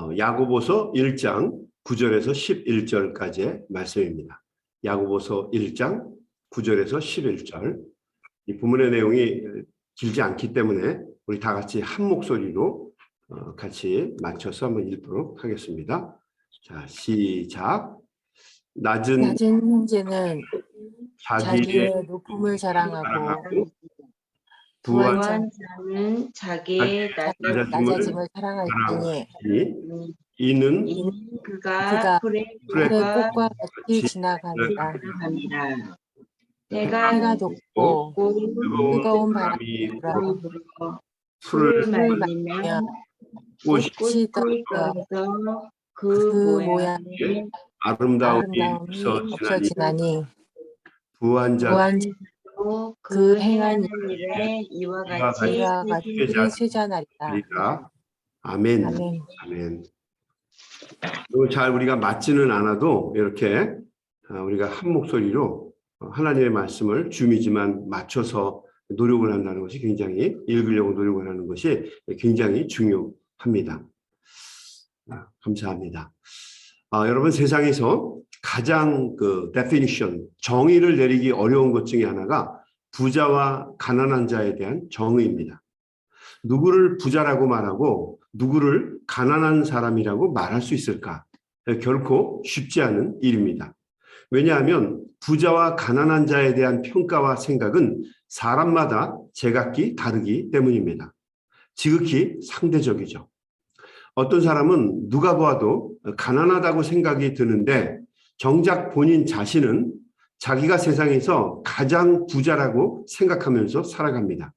어, 야고보서 1장 9절에서 11절까지의 말씀입니다. 야고보서 1장 9절에서 11절. 이 부문의 내용이 길지 않기 때문에 우리 다 같이 한 목소리로 어, 같이 맞춰서 한번 읽도록 하겠습니다. 자, 시작. 낮은 낮은 형제는 자기의 자기의 높음을 자랑하고 자랑하고 부한 부한 자는 자기의 낮은 낮아짐을 낮아짐을 자랑할지니 자니 이는 이는 그가 그가 풀의 풀의 그의 꽃과 꽃과 같이 지- 지나가리라 합니다. 해가 해가 돋고 높고 뜨거운 바람이 바람이 불어 풀을 풀을 풀을 말리면 꽃이 꽃이 꽃이 떨어 떨어져 그 그 모양의 모양의 아름다움이 아름다움이 없어지나니 없어지나니 부한 자 무한 또그그 행한 일에 이와 이와 같이 이와 같이 같이 쇠잔하리라 우리가 아멘. 아멘 아멘. 그리고 잘 우리가 맞지는 않아도 이렇게 아, 우리가 한 목소리로 어, 하나님의 말씀을 줌이지만 맞춰서 노력을 한다는 것이 굉장히 읽으려고 노력을 하는 것이 굉장히 중요합니다. 아, 감사합니다. 아, 여러분 세상에서 가장 그 definition 정의를 내리기 어려운 것 중에 하나가 부자와 가난한 자에 대한 정의입니다. 누구를 부자라고 말하고 누구를 가난한 사람이라고 말할 수 있을까? 결코 쉽지 않은 일입니다. 왜냐하면 부자와 가난한 자에 대한 평가와 생각은 사람마다 제각기 다르기 때문입니다. 지극히 상대적이죠. 어떤 사람은 누가 보아도 가난하다고 생각이 드는데 정작 본인 자신은 자기가 세상에서 가장 부자라고 생각하면서 살아갑니다.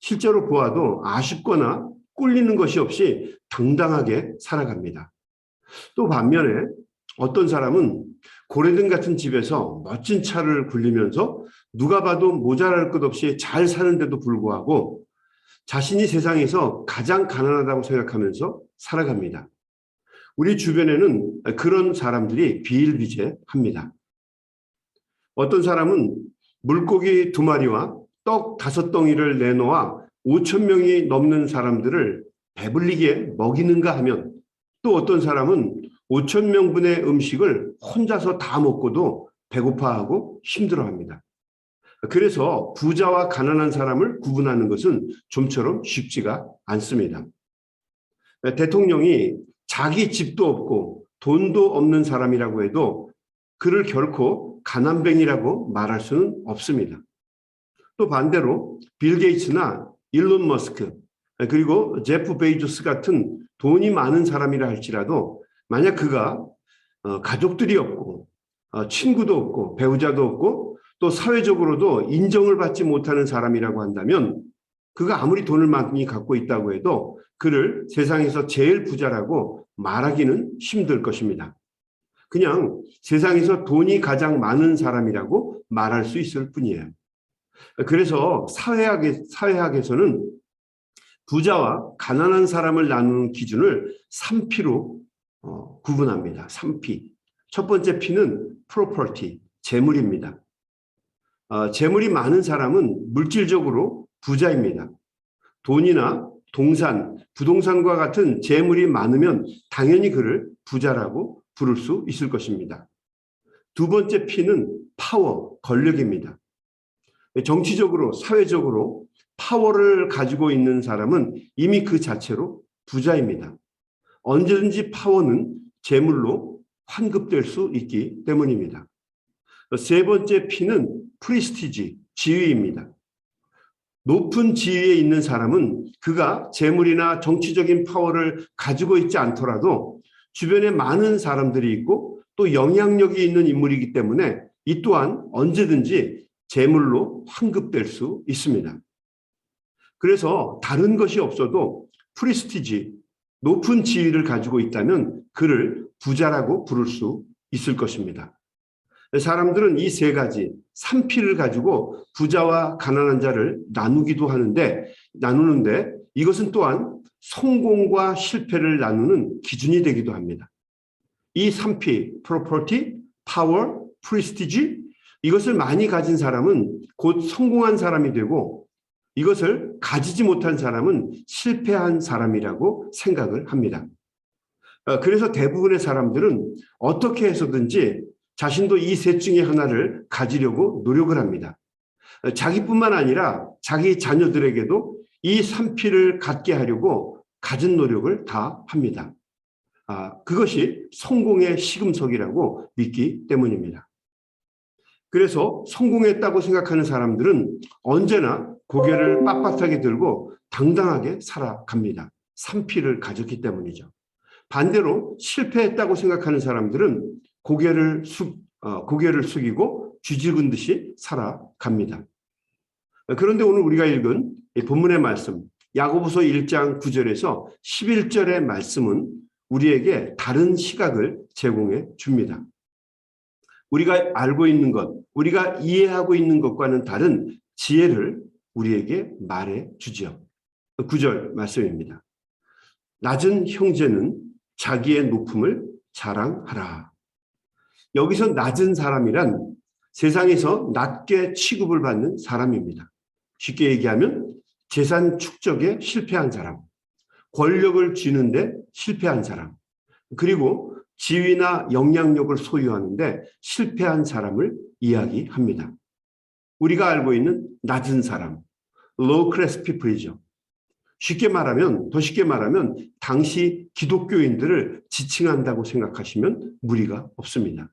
실제로 보아도 아쉽거나 꿀리는 것이 없이 당당하게 살아갑니다. 또 반면에 어떤 사람은 고래등 같은 집에서 멋진 차를 굴리면서 누가 봐도 모자랄 것 없이 잘 사는데도 불구하고 자신이 세상에서 가장 가난하다고 생각하면서 살아갑니다. 우리 주변에는 그런 사람들이 비일비재합니다. 어떤 사람은 물고기 두 마리와 떡 다섯 덩이를 내놓아 5천 명이 넘는 사람들을 배불리게 먹이는가 하면 또 어떤 사람은 5천 명분의 음식을 혼자서 다 먹고도 배고파하고 힘들어합니다. 그래서 부자와 가난한 사람을 구분하는 것은 좀처럼 쉽지가 않습니다. 대통령이 자기 집도 없고 돈도 없는 사람이라고 해도 그를 결코 가난뱅이라고 말할 수는 없습니다. 또 반대로 빌 게이츠나 일론 머스크 그리고 제프 베이조스 같은 돈이 많은 사람이라 할지라도 만약 그가 어, 가족들이 없고 어, 친구도 없고 배우자도 없고 또 사회적으로도 인정을 받지 못하는 사람이라고 한다면 그가 아무리 돈을 많이 갖고 있다고 해도 그를 세상에서 제일 부자라고 말하기는 힘들 것입니다. 그냥 세상에서 돈이 가장 많은 사람이라고 말할 수 있을 뿐이에요. 그래서 사회학에, 사회학에서는 부자와 가난한 사람을 나누는 기준을 3P로 어, 구분합니다. 3P. 첫 번째 P는 property, 재물입니다. 어, 재물이 많은 사람은 물질적으로 부자입니다. 돈이나 동산, 부동산과 같은 재물이 많으면 당연히 그를 부자라고 부를 수 있을 것입니다. 두 번째 P는 파워, 권력입니다. 정치적으로, 사회적으로 파워를 가지고 있는 사람은 이미 그 자체로 부자입니다. 언제든지 파워는 재물로 환급될 수 있기 때문입니다. 세 번째 P는 프리스티지, 지위입니다. 높은 지위에 있는 사람은 그가 재물이나 정치적인 파워를 가지고 있지 않더라도 주변에 많은 사람들이 있고 또 영향력이 있는 인물이기 때문에 이 또한 언제든지 재물로 환급될 수 있습니다. 그래서 다른 것이 없어도 프리스티지, 높은 지위를 가지고 있다면 그를 부자라고 부를 수 있을 것입니다. 사람들은 이 세 가지, 3P를 가지고 부자와 가난한 자를 나누기도 하는데, 나누는데 이것은 또한 성공과 실패를 나누는 기준이 되기도 합니다. 이 3P, property, power, prestige, 이것을 많이 가진 사람은 곧 성공한 사람이 되고 이것을 가지지 못한 사람은 실패한 사람이라고 생각을 합니다. 어, 그래서 대부분의 사람들은 어떻게 해서든지 자신도 이 셋 중에 하나를 가지려고 노력을 합니다. 어, 자기뿐만 아니라 자기 자녀들에게도 이 산피를 갖게 하려고 가진 노력을 다 합니다. 아, 그것이 성공의 시금석이라고 믿기 때문입니다. 그래서 성공했다고 생각하는 사람들은 언제나 고개를 빳빳하게 들고 당당하게 살아갑니다. 산피를 가졌기 때문이죠. 반대로 실패했다고 생각하는 사람들은 고개를 숙, 어, 고개를 숙이고 쥐죽은 듯이 살아갑니다. 그런데 오늘 우리가 읽은 이 본문의 말씀, 야고보서 1장 9절에서 11절의 말씀은 우리에게 다른 시각을 제공해 줍니다. 우리가 알고 있는 것, 우리가 이해하고 있는 것과는 다른 지혜를 우리에게 말해 주죠. 9절 말씀입니다. 낮은 형제는 자기의 높음을 자랑하라. 여기서 낮은 사람이란 세상에서 낮게 취급을 받는 사람입니다. 쉽게 얘기하면 재산 축적에 실패한 사람, 권력을 쥐는데 실패한 사람, 그리고 지위나 영향력을 소유하는데 실패한 사람을 이야기합니다. 우리가 알고 있는 낮은 사람, low class people이죠. 쉽게 말하면, 더 쉽게 말하면 당시 기독교인들을 지칭한다고 생각하시면 무리가 없습니다.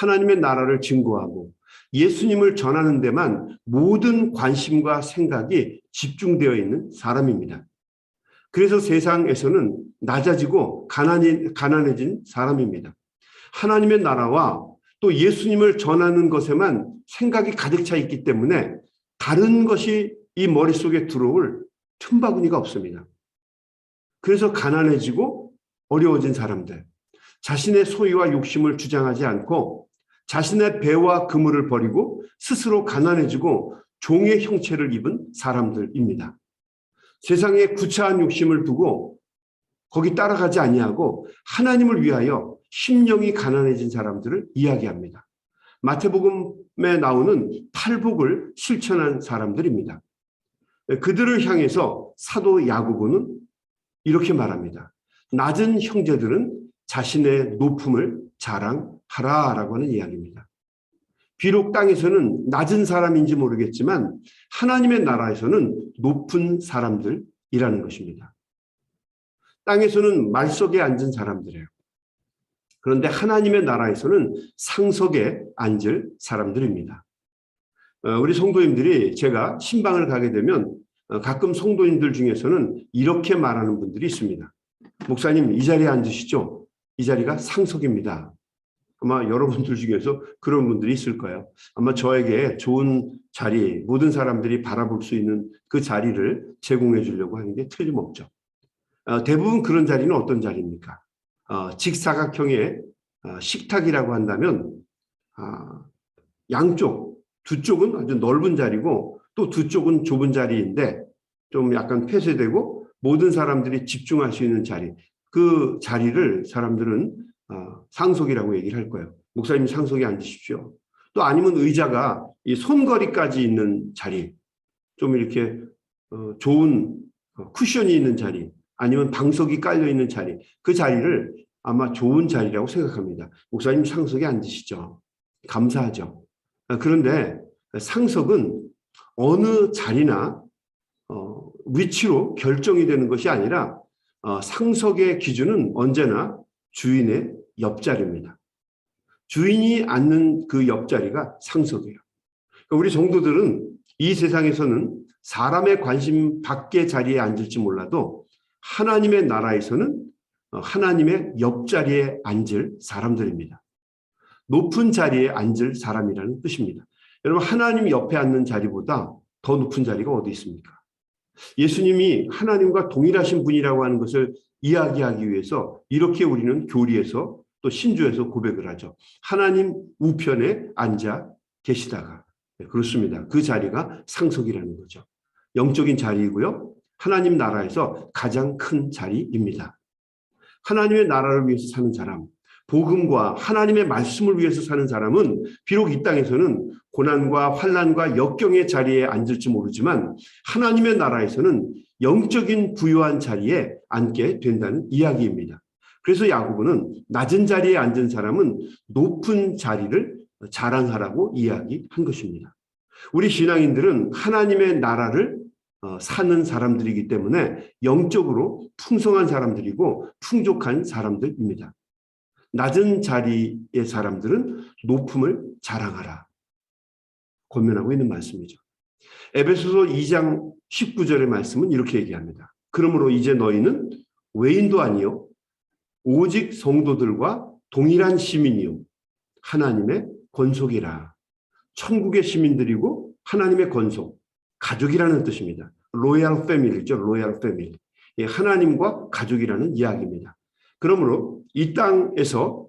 하나님의 나라를 증거하고 예수님을 전하는 데만 모든 관심과 생각이 집중되어 있는 사람입니다. 그래서 세상에서는 낮아지고 가난이, 가난해진 사람입니다. 하나님의 나라와 또 예수님을 전하는 것에만 생각이 가득 차 있기 때문에 다른 것이 이 머릿속에 들어올 틈바구니가 없습니다. 그래서 가난해지고 어려워진 사람들, 자신의 소유와 욕심을 주장하지 않고 자신의 배와 그물을 버리고 스스로 가난해지고 종의 형체를 입은 사람들입니다. 세상에 구차한 욕심을 두고 거기 따라가지 아니하고 하나님을 위하여 심령이 가난해진 사람들을 이야기합니다. 마태복음에 나오는 탈복을 실천한 사람들입니다. 그들을 향해서 사도 야고보는 이렇게 말합니다. 낮은 형제들은 자신의 높음을 자랑 하라라고 하는 이야기입니다. 비록 땅에서는 낮은 사람인지 모르겠지만 하나님의 나라에서는 높은 사람들이라는 것입니다. 땅에서는 말석에 앉은 사람들이에요. 그런데 하나님의 나라에서는 상석에 앉을 사람들입니다. 어, 우리 성도님들이 제가 신방을 가게 되면 어, 가끔 성도님들 중에서는 이렇게 말하는 분들이 있습니다. 목사님 이 자리에 앉으시죠? 이 자리가 상석입니다. 아마 여러분들 중에서 그런 분들이 있을 거예요. 아마 저에게 좋은 자리, 모든 사람들이 바라볼 수 있는 그 자리를 제공해 주려고 하는 게 틀림없죠. 어, 대부분 그런 자리는 어떤 자리입니까? 어, 직사각형의 어, 식탁이라고 한다면 아, 양쪽, 두 쪽은 아주 넓은 자리고 또 두 쪽은 좁은 자리인데 좀 약간 폐쇄되고 모든 사람들이 집중할 수 있는 자리. 그 자리를 사람들은 어, 상속이라고 얘기를 할 거예요. 목사님 상속에 앉으십시오. 또 아니면 의자가 이 손거리까지 있는 자리, 좀 이렇게 어, 좋은 어, 쿠션이 있는 자리, 아니면 방석이 깔려 있는 자리, 그 자리를 아마 좋은 자리라고 생각합니다. 목사님 상석에 앉으시죠. 감사하죠. 아, 그런데 상석은 어느 자리나 어, 위치로 결정이 되는 것이 아니라 어, 상석의 기준은 언제나 주인의 옆자리입니다. 주인이 앉는 그 옆자리가 상석이에요. 그러니까 우리 성도들은 이 세상에서는 사람의 관심 밖의 자리에 앉을지 몰라도 하나님의 나라에서는 어, 하나님의 옆자리에 앉을 사람들입니다. 높은 자리에 앉을 사람이라는 뜻입니다. 여러분 하나님 옆에 앉는 자리보다 더 높은 자리가 어디 있습니까? 예수님이 하나님과 동일하신 분이라고 하는 것을 이야기하기 위해서 이렇게 우리는 교리에서 또 신조에서 고백을 하죠. 하나님 우편에 앉아 계시다가 네, 그렇습니다. 그 자리가 상속이라는 거죠. 영적인 자리이고요. 하나님 나라에서 가장 큰 자리입니다. 하나님의 나라를 위해서 사는 사람, 복음과 하나님의 말씀을 위해서 사는 사람은 비록 이 땅에서는 고난과 환란과 역경의 자리에 앉을지 모르지만 하나님의 나라에서는 영적인 부유한 자리에 앉게 된다는 이야기입니다. 그래서 야고보는 낮은 자리에 앉은 사람은 높은 자리를 자랑하라고 이야기한 것입니다. 우리 신앙인들은 하나님의 나라를 어, 사는 사람들이기 때문에 영적으로 풍성한 사람들이고 풍족한 사람들입니다. 낮은 자리의 사람들은 높음을 자랑하라. 권면하고 있는 말씀이죠. 에베소서 2장 19절의 말씀은 이렇게 얘기합니다. 그러므로 이제 너희는 외인도 아니요 오직 성도들과 동일한 시민이요 하나님의 권속이라. 천국의 시민들이고 하나님의 권속, 가족이라는 뜻입니다. 로얄 패밀리죠. 로얄 패밀리. 예, 하나님과 가족이라는 이야기입니다. 그러므로 이 땅에서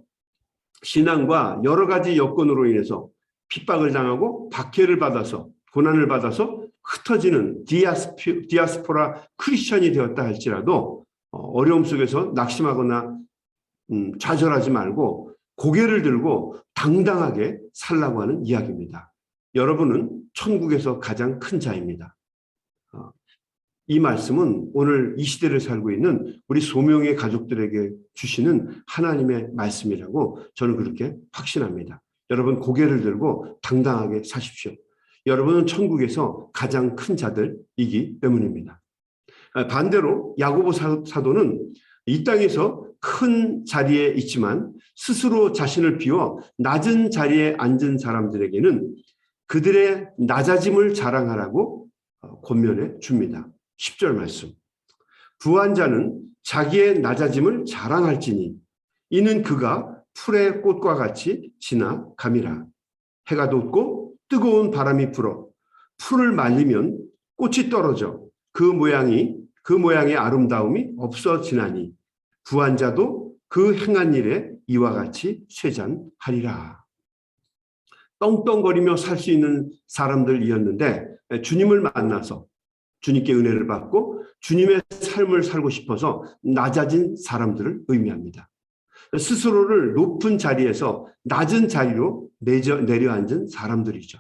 신앙과 여러 가지 여건으로 인해서 핍박을 당하고 박해를 받아서 고난을 받아서 흩어지는 디아스피, 디아스포라 크리스천이 되었다 할지라도 어, 어려움 속에서 낙심하거나 음, 좌절하지 말고 고개를 들고 당당하게 살라고 하는 이야기입니다. 여러분은 천국에서 가장 큰 자입니다. 어, 이 말씀은 오늘 이 시대를 살고 있는 우리 소명의 가족들에게 주시는 하나님의 말씀이라고 저는 그렇게 확신합니다. 여러분 고개를 들고 당당하게 사십시오. 여러분은 천국에서 가장 큰 자들이기 때문입니다. 아, 반대로 야고보 사- 사도는 이 땅에서 큰 자리에 있지만 스스로 자신을 비워 낮은 자리에 앉은 사람들에게는 그들의 낮아짐을 자랑하라고 어, 권면해 줍니다. 10절 말씀. 부한 자는 자기의 낮아짐을 자랑할지니 이는 그가 풀의 꽃과 같이 지나감이라. 해가 돋고 뜨거운 바람이 불어 풀을 말리면 꽃이 떨어져 그 모양이 그 모양의 아름다움이 없어지나니 부한 자도 그 행한 일에 이와 같이 쇠잔하리라. 떵떵거리며 살 수 있는 사람들이었는데 주님을 만나서 주님께 은혜를 받고 주님의 삶을 살고 싶어서 낮아진 사람들을 의미합니다. 스스로를 높은 자리에서 낮은 자리로 내려, 내려앉은 사람들이죠.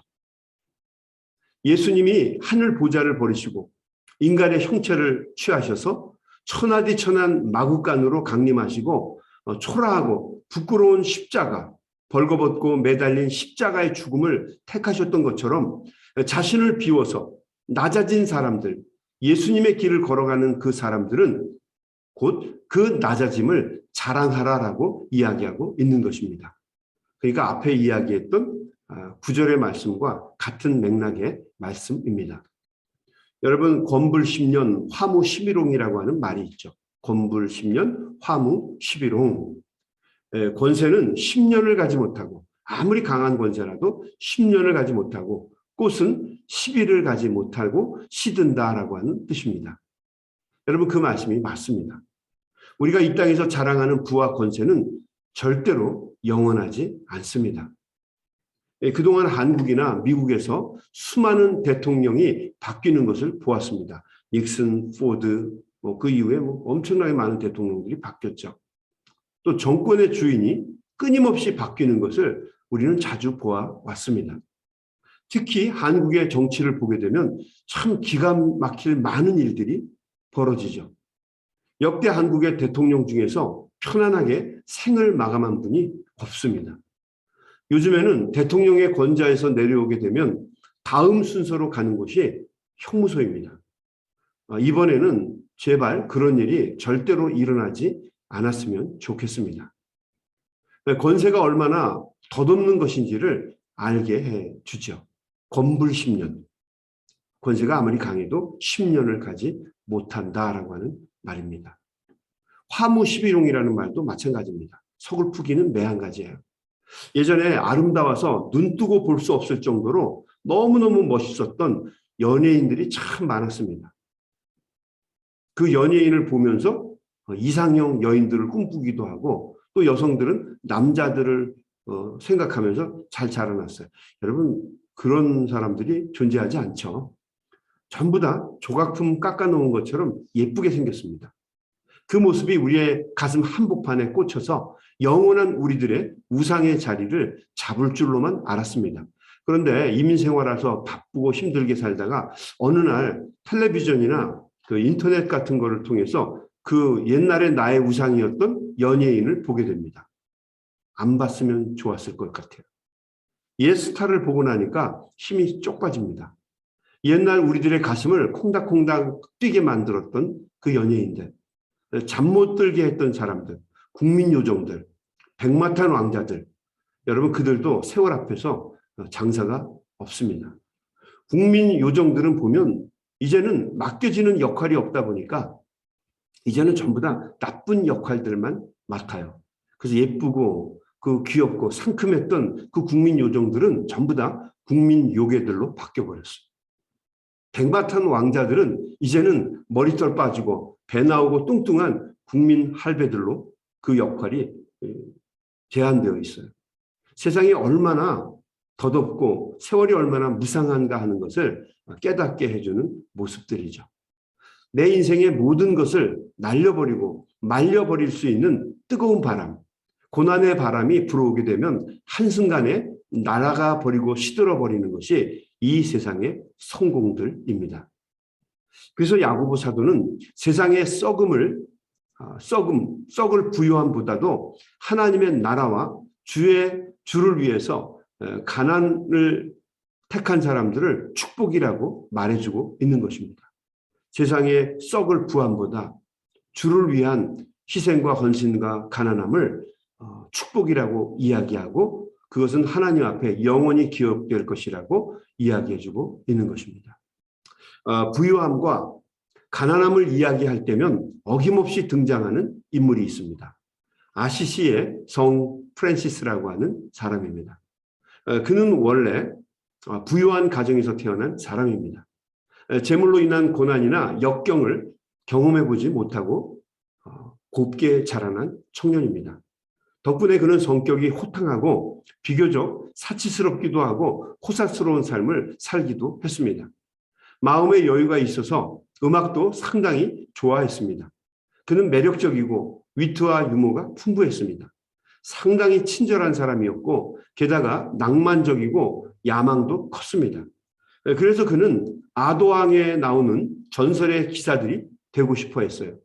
예수님이 하늘 보좌를 버리시고 인간의 형체를 취하셔서 천하디천한 마구간으로 강림하시고 어, 초라하고 부끄러운 십자가 벌거벗고 매달린 십자가의 죽음을 택하셨던 것처럼 자신을 비워서 낮아진 사람들 예수님의 길을 걸어가는 그 사람들은 곧 그 낮아짐을 자랑하라라고 이야기하고 있는 것입니다. 그러니까 앞에 이야기했던 아, 구절의 말씀과 같은 맥락의 말씀입니다. 여러분 권불 10년 화무 11홍이라고 하는 말이 있죠. 권불 10년 화무 11홍. 에, 권세는 10년을 가지 못하고 아무리 강한 권세라도 10년을 가지 못하고 꽃은 10일을 가지 못하고 시든다라고 하는 뜻입니다. 여러분 그 말씀이 맞습니다. 우리가 이 땅에서 자랑하는 부와 권세는 절대로 영원하지 않습니다. 예, 그동안 한국이나 미국에서 수많은 대통령이 바뀌는 것을 보았습니다. 닉슨, 포드, 뭐 그 이후에 뭐 엄청나게 많은 대통령들이 바뀌었죠. 또 정권의 주인이 끊임없이 바뀌는 것을 우리는 자주 보아왔습니다. 특히 한국의 정치를 보게 되면 참 기가 막힐 많은 일들이 벌어지죠. 역대 한국의 대통령 중에서 편안하게 생을 마감한 분이 없습니다. 요즘에는 대통령의 권좌에서 내려오게 되면 다음 순서로 가는 곳이 형무소입니다. 아, 이번에는 제발 그런 일이 절대로 일어나지 않았으면 좋겠습니다. 권세가 얼마나 덧없는 것인지를 알게 해 주죠. 권불 10년. 권세가 아무리 강해도 10년을 가지 못한다라고 하는 말입니다. 화무 11홍이라는 말도 마찬가지입니다. 서글프기는 매한 가지예요. 예전에 아름다워서 눈 뜨고 볼 수 없을 정도로 너무너무 멋있었던 연예인들이 참 많았습니다. 그 연예인을 보면서 이상형 여인들을 꿈꾸기도 하고 또 여성들은 남자들을 어, 생각하면서 잘 자라났어요. 여러분 그런 사람들이 존재하지 않죠. 전부 다 조각품 깎아놓은 것처럼 예쁘게 생겼습니다. 그 모습이 우리의 가슴 한복판에 꽂혀서 영원한 우리들의 우상의 자리를 잡을 줄로만 알았습니다. 그런데 이민 생활하서 바쁘고 힘들게 살다가 어느 날 텔레비전이나 그 인터넷 같은 거를 통해서 그 옛날에 나의 우상이었던 연예인을 보게 됩니다. 안 봤으면 좋았을 것 같아요. 옛 스타를 보고 나니까 힘이 쪽 빠집니다. 옛날 우리들의 가슴을 콩닥콩닥 뛰게 만들었던 그 연예인들, 잠 못 들게 했던 사람들, 국민 요정들, 백마탄 왕자들, 여러분 그들도 세월 앞에서 장사가 없습니다. 국민 요정들은 보면 이제는 맡겨지는 역할이 없다 보니까 이제는 전부 다 나쁜 역할들만 맡아요. 그래서 예쁘고 그 귀엽고 상큼했던 그 국민 요정들은 전부 다 국민 요괴들로 바뀌어 버렸어요. 백마탄 왕자들은 이제는 머리털 빠지고 배 나오고 뚱뚱한 국민 할배들로 그 역할이 예, 제한되어 있어요. 세상이 얼마나 더덥고 세월이 얼마나 무상한가 하는 것을 깨닫게 해주는 모습들이죠. 내 인생의 모든 것을 날려버리고 말려버릴 수 있는 뜨거운 바람, 고난의 바람이 불어오게 되면 한순간에 날아가 버리고 시들어 버리는 것이 이 세상의 성공들입니다. 그래서 야고보 사도는 세상의 썩음을 아, 썩음, 썩을 부요함보다도 하나님의 나라와 주의 주를 위해서 에, 가난을 택한 사람들을 축복이라고 말해주고 있는 것입니다. 세상의 썩을 부함보다 주를 위한 희생과 헌신과 가난함을 어, 축복이라고 이야기하고 그것은 하나님 앞에 영원히 기억될 것이라고 이야기해주고 있는 것입니다. 어, 부유함과 가난함을 이야기할 때면 어김없이 등장하는 인물이 있습니다. 아시시의 성 프랜시스라고 하는 사람입니다. 어, 그는 원래 어, 부유한 가정에서 태어난 사람입니다. 에, 재물로 인한 고난이나 역경을 경험해 보지 못하고 어, 곱게 자라난 청년입니다. 덕분에 그는 성격이 호탕하고 비교적 사치스럽기도 하고 호사스러운 삶을 살기도 했습니다. 마음의 여유가 있어서 음악도 상당히 좋아했습니다. 그는 매력적이고 위트와 유머가 풍부했습니다. 상당히 친절한 사람이었고 게다가 낭만적이고 야망도 컸습니다. 그래서 그는 아도왕에 나오는 전설의 기사들이 되고 싶어 했어요.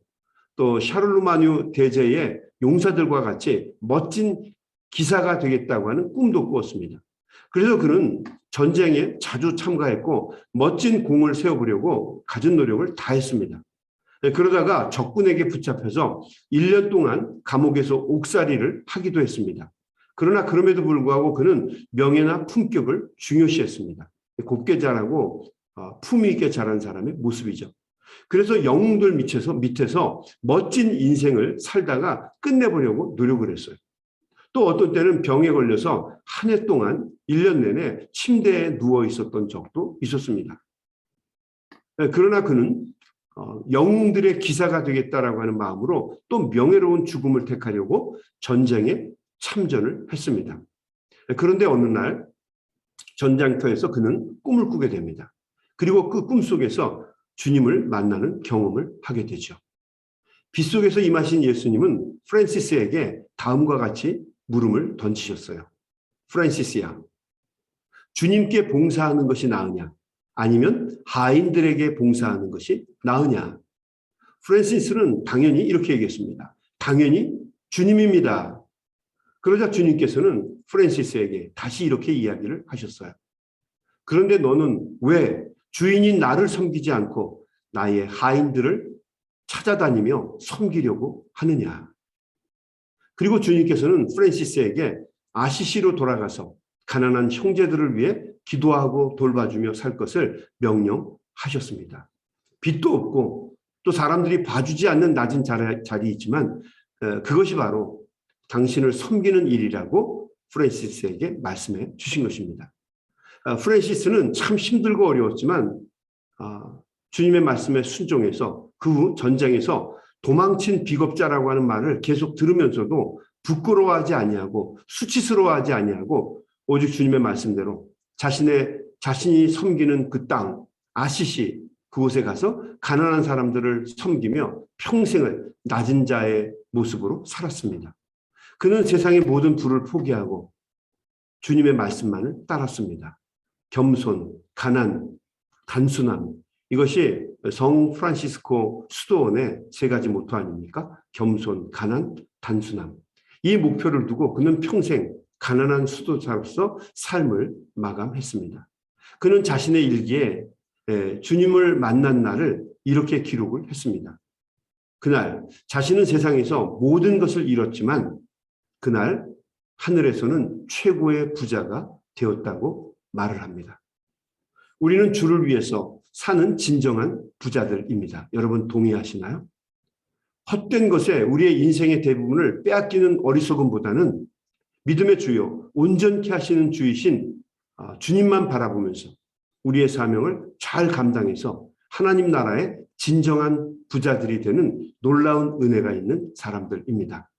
또 샤를루마뉴 대제의 용사들과 같이 멋진 기사가 되겠다고 하는 꿈도 꾸었습니다. 그래서 그는 전쟁에 자주 참가했고 멋진 공을 세워보려고 가진 노력을 다했습니다. 그러다가 적군에게 붙잡혀서 1년 동안 감옥에서 옥살이를 하기도 했습니다. 그러나 그럼에도 불구하고 그는 명예나 품격을 중요시했습니다. 곱게 자라고 어, 품위 있게 자란 사람의 모습이죠. 그래서 영웅들 밑에서 밑에서 멋진 인생을 살다가 끝내보려고 노력을 했어요. 또 어떤 때는 병에 걸려서 한 해 동안 1년 내내 침대에 누워 있었던 적도 있었습니다. 네, 그러나 그는 어, 영웅들의 기사가 되겠다라고 하는 마음으로 또 명예로운 죽음을 택하려고 전쟁에 참전을 했습니다. 네, 그런데 어느 날 전장터에서 그는 꿈을 꾸게 됩니다. 그리고 그 꿈 속에서 주님을 만나는 경험을 하게 되죠. 빗속에서 임하신 예수님은 프란시스에게 다음과 같이 물음을 던지셨어요. 프란시스야, 주님께 봉사하는 것이 나으냐? 아니면 하인들에게 봉사하는 것이 나으냐? 프란시스는 당연히 이렇게 얘기했습니다. 당연히 주님입니다. 그러자 주님께서는 프란시스에게 다시 이렇게 이야기를 하셨어요. 그런데 너는 왜 주인이 나를 섬기지 않고 나의 하인들을 찾아다니며 섬기려고 하느냐? 그리고 주님께서는 프란시스에게 아시시로 돌아가서 가난한 형제들을 위해 기도하고 돌봐주며 살 것을 명령하셨습니다. 빚도 없고 또 사람들이 봐주지 않는 낮은 자리이지만 어, 그것이 바로 당신을 섬기는 일이라고 프란시스에게 말씀해 주신 것입니다. 어, 프란시스는 참 힘들고 어려웠지만 어, 주님의 말씀에 순종해서 그 후 전쟁에서 도망친 비겁자라고 하는 말을 계속 들으면서도 부끄러워하지 아니하고 수치스러워하지 아니하고 오직 주님의 말씀대로 자신의 자신이 섬기는 그 땅 아시시 그곳에 가서 가난한 사람들을 섬기며 평생을 낮은 자의 모습으로 살았습니다. 그는 세상의 모든 부를 포기하고 주님의 말씀만을 따랐습니다. 겸손, 가난, 단순함 이것이 성 프란시스코 수도원의 세 가지 모토 아닙니까? 겸손, 가난, 단순함. 이 목표를 두고 그는 평생 가난한 수도자로서 삶을 마감했습니다. 그는 자신의 일기에 에, 주님을 만난 날을 이렇게 기록을 했습니다. 그날 자신은 세상에서 모든 것을 잃었지만 그날 하늘에서는 최고의 부자가 되었다고 말을 합니다. 우리는 주를 위해서 사는 진정한 부자들입니다. 여러분 동의하시나요? 헛된 것에 우리의 인생의 대부분을 빼앗기는 어리석음보다는 믿음의 주요, 온전케 하시는 주이신 아, 주님만 바라보면서 우리의 사명을 잘 감당해서 하나님 나라의 진정한 부자들이 되는 놀라운 은혜가 있는 사람들입니다.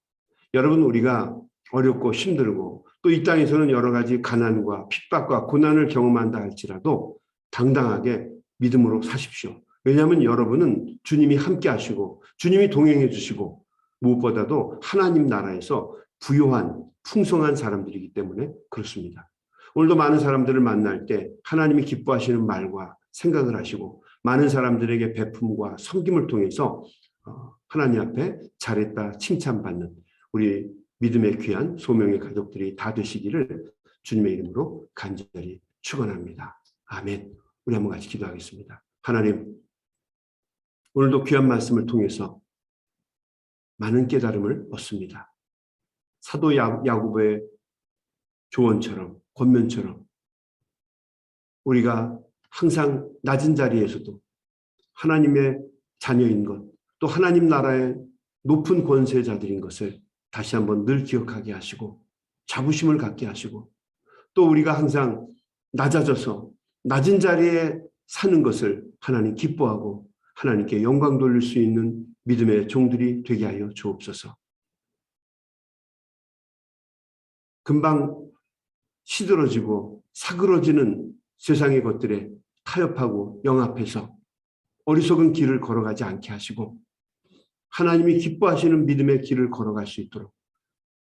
여러분, 우리가 어렵고 힘들고 또 이 땅에서는 여러 가지 가난과 핍박과 고난을 경험한다 할지라도 당당하게 믿음으로 사십시오. 왜냐하면 여러분은 주님이 함께 하시고 주님이 동행해 주시고 무엇보다도 하나님 나라에서 부요한 풍성한 사람들이기 때문에 그렇습니다. 오늘도 많은 사람들을 만날 때 하나님이 기뻐하시는 말과 생각을 하시고 많은 사람들에게 베품과 섬김을 통해서 어, 하나님 앞에 잘했다 칭찬받는 우리 믿음의 귀한 소명의 가족들이 다 되시기를 주님의 이름으로 간절히 축원합니다. 아멘. 우리 한번 같이 기도하겠습니다. 하나님, 오늘도 귀한 말씀을 통해서 많은 깨달음을 얻습니다. 사도 야- 야고보의 조언처럼 권면처럼 우리가 항상 낮은 자리에서도 하나님의 자녀인 것, 또 하나님 나라의 높은 권세자들인 것을 다시 한번 늘 기억하게 하시고 자부심을 갖게 하시고 또 우리가 항상 낮아져서 낮은 자리에 사는 것을 하나님 기뻐하고 하나님께 영광 돌릴 수 있는 믿음의 종들이 되게 하여 주옵소서. 금방 시들어지고 사그러지는 세상의 것들에 타협하고 영합해서 어리석은 길을 걸어가지 않게 하시고 하나님이 기뻐하시는 믿음의 길을 걸어갈 수 있도록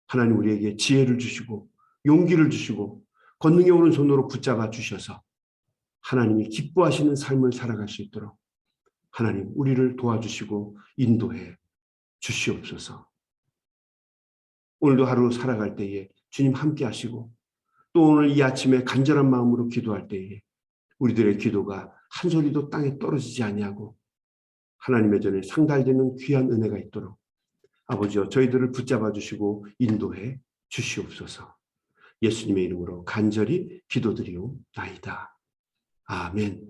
하나님 우리에게 지혜를 주시고 용기를 주시고 권능의 오른손으로 붙잡아 주셔서 하나님이 기뻐하시는 삶을 살아갈 수 있도록 하나님 우리를 도와주시고 인도해 주시옵소서. 오늘도 하루 살아갈 때에 주님 함께 하시고 또 오늘 이 아침에 간절한 마음으로 기도할 때에 우리들의 기도가 한 소리도 땅에 떨어지지 아니하고 하나님의 전에 상달되는 귀한 은혜가 있도록 아버지여 저희들을 붙잡아 주시고 인도해 주시옵소서. 예수님의 이름으로 간절히 기도드리옵나이다. 아멘.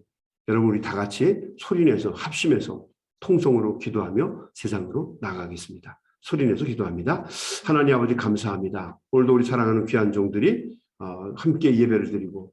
여러분 우리 다 같이 소리내서 합심해서 통성으로 기도하며 세상으로 나가겠습니다. 소리내서 기도합니다. 하나님 아버지 감사합니다. 오늘도 우리 사랑하는 귀한 종들이 어, 함께 예배를 드리고